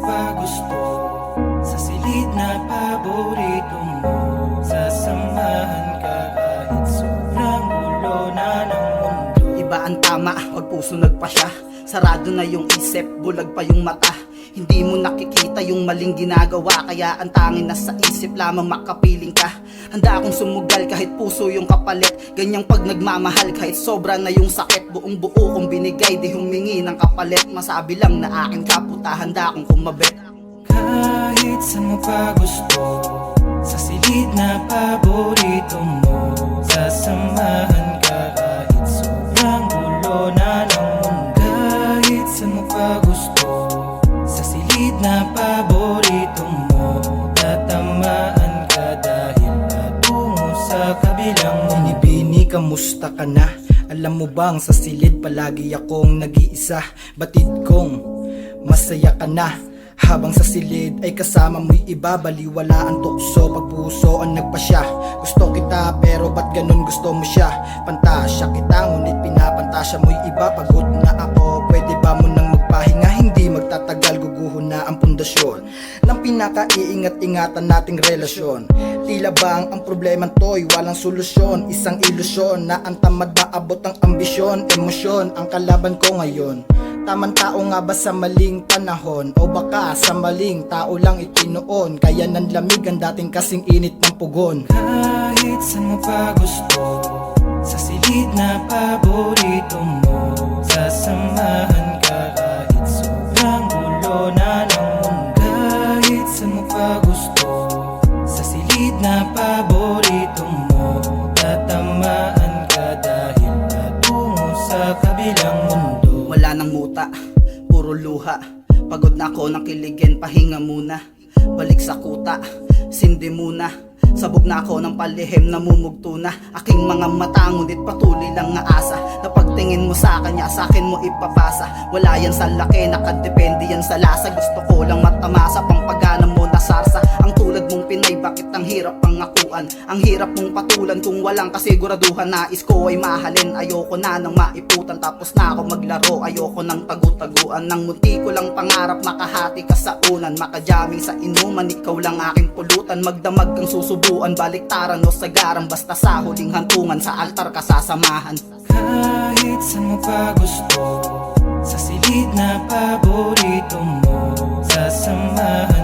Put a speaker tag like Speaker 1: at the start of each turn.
Speaker 1: pa gusto Sa silid na paborito mo Sasamahan ka kahit sobrang gulo na ng mundo.
Speaker 2: Iba ang tama, pag puso nagpasya Sarado na yung isip, bulag pa yung mata Hindi mo nakikita yung maling ginagawa Kaya ang tangin na sa isip lamang makapiling ka. Handa akong sumugal kahit puso yung kapalit. Ganyang pag nagmamahal kahit sobra na yung sakit Buong buo kong binigay di humingi ng kapalit. Masabi lang na akin ka puta handa akong kumabit.
Speaker 1: Kahit sa mo gusto Sa silid na paborito mo Sasamahan paborito mo. Tatamaan ka dahil patungo sa kabilang mundo
Speaker 3: Binibini, kamusta ka na? Alam mo bang sa silid palagi akong nag-iisa? Batid kong masaya ka na. Habang sa silid ay kasama mo'y iba Baliwala ang tukso. Pag puso ang nagpasya Gusto kita pero ba't ganun gusto mo siya? Pantasya kita ngunit pinapantasya mo'y iba. Pagod na ako pwede ba mo nang magpahinga? Hindi magtatagal na ang pundasyon Ng pinakaiingat-ingatan nating relasyon. Tila bang ang problema to'y walang solusyon Isang ilusyon na ang tamad maabot ang ambisyon Emosyon ang kalaban ko ngayon. Tamang tao nga ba sa maling panahon? O baka sa maling tao lang itinoon? Kaya nanlamig ang dating kasing init ng pugon.
Speaker 1: Kahit sa pa gusto Sa silid na paborito mo Sasamahan
Speaker 2: puro luha. Pagod na ako ng kiligin, pahinga muna. Balik sa kuta, sindi muna. Sabog na ako ng palihim, namumugto na. Aking mga mata, ngunit patuloy lang nga asa Na pagtingin mo sa kanya, sa akin mo ipapasa. Wala yan sa laki, nakadepende yan sa lasa. Gusto ko lang matamasa, pang mo na sarsa mong Pinay, bakit ang hirap pangakuan? Ang hirap mong patulan kung walang kasiguraduhan Nais ko ay mahalin, ayoko na nang maiputan Tapos na ako maglaro, ayoko nang tagutaguan Nang munti ko lang pangarap, makahati ka sa unan Makajaming sa inuman, ikaw lang aking pulutan Magdamag kang susubuan, baliktaran o sagaran Basta sa huling hantungan, sa altar ka sasamahan.
Speaker 1: Kahit sa mo gusto Sa silid na paborito mo Sasamahan